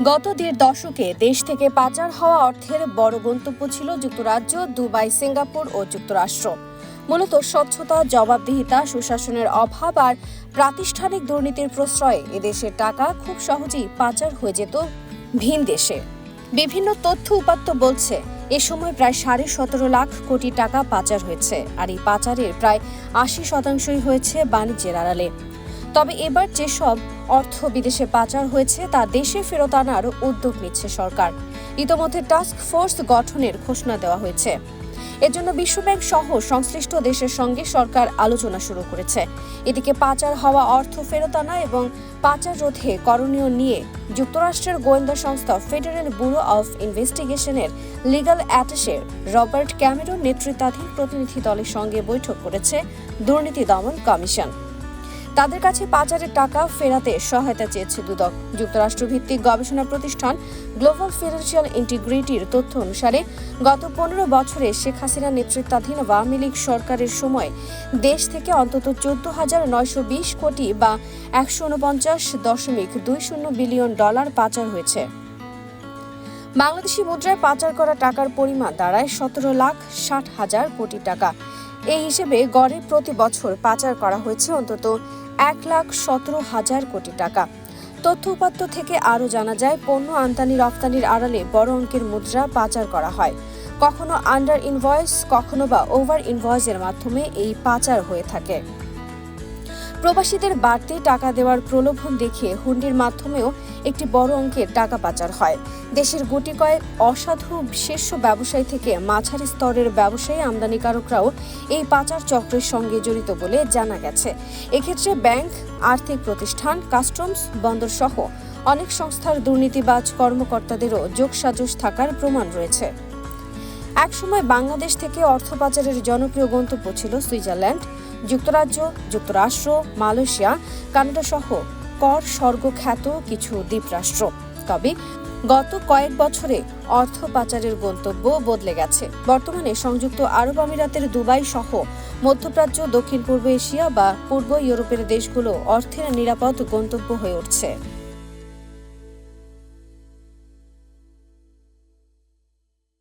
গত দেড় দশকে দেশ থেকে পাচার হওয়া অর্থের বড় গন্তব্য ছিল যুক্তরাজ্য, দুবাই, সিঙ্গাপুর ও যুক্তরাষ্ট্র। মূলত স্বচ্ছতা, জবাবদিহিতা, সুশাসনের অভাব আর প্রাতিষ্ঠানিক দুর্নীতির প্রশ্রয়ে এদেশের টাকা খুব সহজেই পাচার হয়ে যেত ভিন দেশে। বিভিন্ন তথ্য উপাত্ত বলছে, এ সময় প্রায় সাড়ে সতেরো লাখ কোটি টাকা পাচার হয়েছে আর এই পাচারের প্রায় আশি শতাংশই হয়েছে বাণিজ্যের আড়ালে। তবে এবার যেসব অর্থ বিদেশে পাচার হয়েছে, তা দেশে ফেরত আনার উদ্যোগ নিচ্ছে সরকার। ইতোমধ্যে টাস্ক ফোর্স গঠনের ঘোষণা দেওয়া হয়েছে। এজন্য বিশ্বব্যাংক সহ সংশ্লিষ্ট দেশের সঙ্গে সরকার আলোচনা শুরু করেছে। এদিকে পাচার হওয়া অর্থ ফেরত আনা এবং পাচার রোধে করণীয় নিয়ে যুক্তরাষ্ট্রের গোয়েন্দা সংস্থা ফেডারেল ব্যুরো অফ ইনভেস্টিগেশনের লিগ্যাল অ্যাটাশে রবার্ট ক্যামেরন নেতৃত্বাধীন প্রতিনিধি দলের সঙ্গে বৈঠক করেছে দুর্নীতি দমন কমিশন। তাদের কাছে পাচারের টাকা ফেরাতে সহায়তা চেয়েছে দুদক। যুক্তরাষ্ট্রভিত্তিক গবেষণা প্রতিষ্ঠান গ্লোবাল ফিনান্সিয়াল ইন্টিগ্রিটির তথ্য অনুসারে, গত পনেরো বছরে শেখ হাসিনা নেতৃত্বাধীন আওয়ামী লীগ সরকারের সময় দেশ থেকে অন্তত চোদ্দ হাজার নয়শো বিশ কোটি বা একশো উনপঞ্চাশ দশমিক দুই শূন্য বিলিয়ন ডলার পাচার হয়েছে। বাংলাদেশি মুদ্রায় পাচার করা টাকার পরিমাণ দাঁড়ায় সতেরো লাখ ষাট হাজার কোটি টাকা। এই হিসেবে গড়ে প্রতি বছর পাচার করা হয়েছে অন্তত এক লাখ সতেরো হাজার কোটি টাকা। তথ্য উপাত্ত থেকে আরও জানা যায়, পণ্য আমদানি রপ্তানির আড়ালে বড় অঙ্কের মুদ্রা পাচার করা হয়। কখনো আন্ডার ইনভয়েস কখনো বা ওভার ইনভয়েসের মাধ্যমে এই পাচার হয়ে থাকে। প্রবাসীদের বাড়তি টাকা দেওয়ার প্রলোভন দেখিয়ে হুন্ডির মাধ্যমেও একটি বড় অঙ্কের টাকা পাচার হয়। দেশের গুটি কয়েক অসাধু শীর্ষ ব্যবসায়ী থেকে মাঝারি স্তরের ব্যবসায়ী আমদানিকারকরাও এই পাচার চক্রের সঙ্গে জড়িত বলে জানা গেছে। এক্ষেত্রে ব্যাংক, আর্থিক প্রতিষ্ঠান, কাস্টমস বন্দর সহ অনেক সংস্থার দুর্নীতিবাজ কর্মকর্তাদেরও যোগসাজশ থাকার প্রমাণ রয়েছে। একসময় বাংলাদেশ থেকে অর্থ পাচারের জনপ্রিয় গন্তব্য ছিল সুইজারল্যান্ড। যুক্তরাজ্য, যুক্তরাষ্ট্র, মালয়েশিয়া কানাডা সহ কর স্বর্গখ্যাত কিছু দ্বীপরাষ্ট্র। তবে গত কয়েক বছরে অর্থ পাচারের গন্তব্য বদলে গেছে। বর্তমানে সংযুক্ত আরব আমিরাতের দুবাই সহ মধ্যপ্রাচ্য, দক্ষিণ পূর্ব এশিয়া বা পূর্ব ইউরোপের দেশগুলো অর্থের নিরাপদ গন্তব্য হয়ে উঠছে।